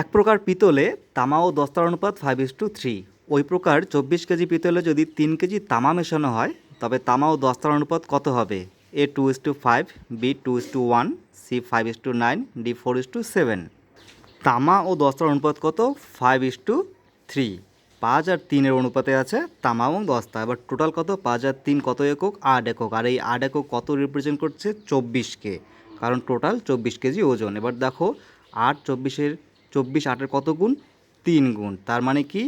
এক প্রকার পিতলে তামা ও দস্তার অনুপাত ফাইভ ইস টু থ্রি ওই প্রকার চব্বিশ কেজি পিতলে যদি তিন কেজি তামা মেশানো হয়, তবে তামা ও দস্তার অনুপাত কত হবে? A two is to five B two is to one C five is to nine D four is to seven তামা ও দস্তার অনুপাত কত? ফাইভ ইস টু থ্রি পাঁচ আর তিনের অনুপাতে আছে তামা এবং দস্তা। এবার টোটাল কত? পাঁচ আর তিন কত একক? আট একক। আর এই আট একক কত রিপ্রেজেন্ট করছে? চব্বিশকে কারণ টোটাল চব্বিশ কেজি ওজন। এবার দেখো, আট চব্বিশের চব্বিশ আটের কত গুণ? তিন গুণ। তার মানে কি?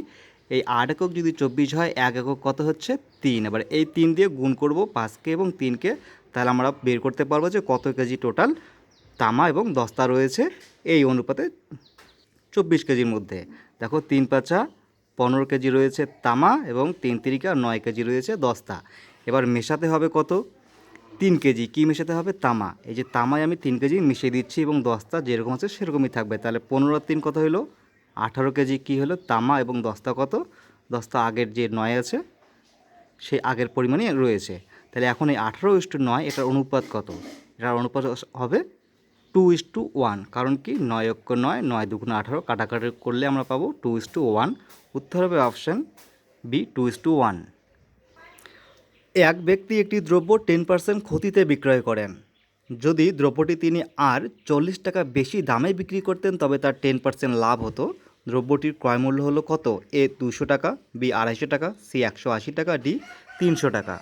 এই আট একক যদি চব্বিশ হয়, এক একক কত হচ্ছে? তিন। এবার এই তিন দিয়ে গুণ করব পাঁচকে এবং তিনকে, তাহলে আমরা বের করতে পারব যে কত কেজি টোটাল তামা এবং দস্তা রয়েছে এই অনুপাতে চব্বিশ কেজির মধ্যে। দেখো, তিন পাঁচা পনেরো কেজি রয়েছে তামা এবং তিন তিরিকা নয় কেজি রয়েছে দস্তা। এবার মেশাতে হবে কত? তিন কেজি, কি মেশাতে হবে? তামা। এই যে তামায় আমি তিন কেজি মিশিয়ে দিচ্ছি এবং দস্তা যেরকম আছে সেরকমই থাকবে। তাহলে পনেরো তিন কত হলো? আঠারো কেজি কি হলো? তামা এবং দস্তা কত? দস্তা আগের যে নয় আছে, সেই আগের পরিমাণে রয়েছে। তাহলে এখন এই আঠারো ইস টু নয়, এটার অনুপাত কত? এটার অনুপাত হবে টু ইস টু ওয়ান। কারণ কি? নয় অক্ষ নয় নয় দুগুণ আঠারো কাটাকাটি করলে আমরা পাবো টু ইস টু ওয়ান। উত্তর হবে option B, two is to one. এক ব্যক্তি একটি দ্রব্য টেন পার্সেন্ট ক্ষতিতে বিক্রয় করেন। যদি দ্রব্যটি তিনি আর চল্লিশ টাকা বেশি দামে বিক্রি করতেন, তবে তার টেন পার্সেন্ট লাভ হতো। দ্রব্যটির ক্রয় মূল্য হলো কত? এ দুশো টাকা, বি আড়াইশো টাকা, সি একশো আশি টাকা, ডি তিনশো টাকা।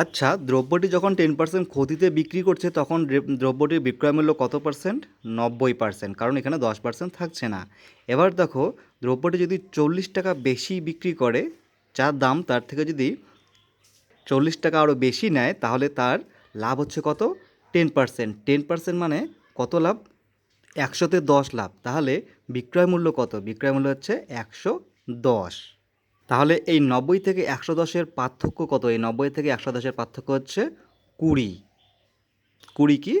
আচ্ছা দ্রব্যটি যখন টেন পার্সেন্ট ক্ষতিতে বিক্রি করছে, তখন দ্রব্যটির বিক্রয় মূল্য কত পার্সেন্ট? নব্বই পার্সেন্ট, কারণ এখানে দশ পার্সেন্ট থাকছে না। এবার দেখো, দ্রব্যটি যদি চল্লিশ টাকা বেশি বিক্রি করে, যার দাম তার থেকে যদি চল্লিশ টাকা আরও বেশি নেয়, তাহলে তার লাভ হচ্ছে কত? Ten percent. টেন পার্সেন্ট মানে কত লাভ? একশোতে দশ লাভ। তাহলে বিক্রয় মূল্য কত? বিক্রয় মূল্য হচ্ছে একশো দশ। তাহলে এই নব্বই থেকে একশো দশের পার্থক্য কত? এই নব্বই থেকে একশো দশের পার্থক্য হচ্ছে কুড়ি। কুড়ি কি?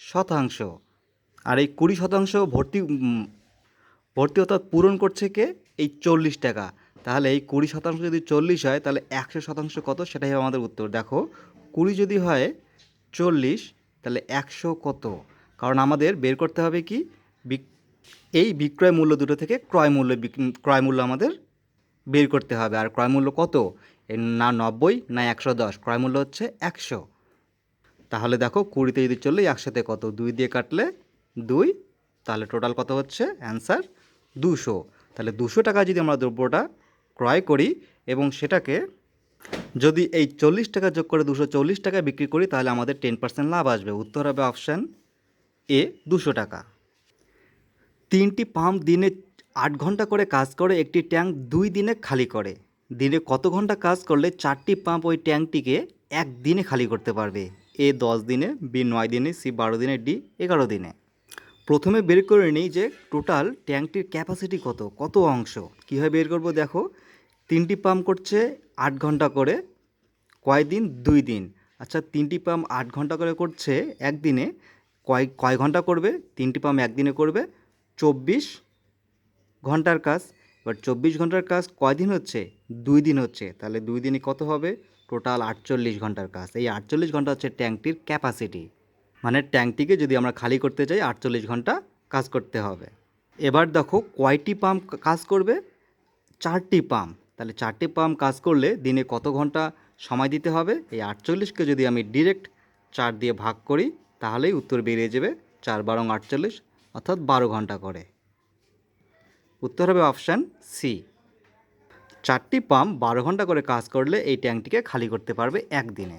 শতাংশ। আর এই কুড়ি শতাংশ ভর্তি ভর্তি অর্থাৎ পূরণ করছে কে? এই চল্লিশ টাকা। তাহলে এই কুড়ি শতাংশ যদি চল্লিশ হয়, তাহলে একশো শতাংশ কত? সেটাই আমাদের উত্তর। দেখো, কুড়ি যদি হয় চল্লিশ, তাহলে একশো কত? কারণ আমাদের বের করতে হবে কি? এই বিক্রয় মূল্য দুটো থেকে ক্রয় মূল্য ক্রয় মূল্য আমাদের বের করতে হবে। আর ক্রয় মূল্য কত? না নব্বই, না একশো দশ। ক্রয় মূল্য হচ্ছে একশো। তাহলে দেখো, কুড়িতে যদি চললে একসাথে কত? দুই দিয়ে কাটলে দুই। তাহলে টোটাল কত হচ্ছে? অ্যান্সার দুশো। তাহলে দুশো টাকা যদি আমরা দ্রব্যটা ক্রয় করি এবং সেটাকে যদি এই চল্লিশ টাকা যোগ করে দুশো চল্লিশ টাকায় বিক্রি করি, তাহলে আমাদের টেন পার্সেন্ট লাভ আসবে। উত্তর হবে অপশান এ দুশো টাকা। তিনটি পাম্প দিনে আট ঘণ্টা করে কাজ করে, একটি ট্যাঙ্ক দুই দিনে খালি করে। দিনে কত ঘণ্টা কাজ করলে চারটি পাম্প ওই ট্যাঙ্কটিকে এক দিনে খালি করতে পারবে? এ দশ দিনে বি নয় দিনে সি বারো দিনে ডি এগারো দিনে। প্রথমে বের করে নিই যে টোটাল ট্যাঙ্কটির ক্যাপাসিটি কত কত অংশ। কীভাবে বের করব দেখো, তিনটি পাম্প করছে আট ঘণ্টা করে, কয় দিন? দুই দিন। আচ্ছা তিনটি পাম্প আট ঘণ্টা করে করছে একদিনে, কয় কয় ঘণ্টা করবে? তিনটি পাম্প একদিনে করবে, চব্বিশ ঘণ্টার কাজ। এবার চব্বিশ ঘণ্টার কাজ কয় দিন হচ্ছে? দুই দিন হচ্ছে। তাহলে দুই দিনে কত হবে? টোটাল আটচল্লিশ ঘণ্টার কাজ। এই আটচল্লিশ ঘণ্টা হচ্ছে ট্যাঙ্কটির ক্যাপাসিটি। মানে ট্যাঙ্কটিকে যদি আমরা খালি করতে চাই আটচল্লিশ ঘণ্টা কাজ করতে হবে। এবার দেখো কয়টি পাম্প কাজ করবে? চারটি পাম্প। তাহলে চারটি পাম্প কাজ করলে দিনে কত ঘণ্টা সময় দিতে হবে? এই আটচল্লিশকে যদি আমি ডিরেক্ট চার দিয়ে ভাগ করি, তাহলেই উত্তর বেরিয়ে যাবে চার বারং আটচল্লিশ, অর্থাৎ বারো ঘণ্টা করে। উত্তর হবে অপশান সি চারটি পাম্প বারো ঘণ্টা করে কাজ করলে এই ট্যাঙ্কটিকে খালি করতে পারবে একদিনে।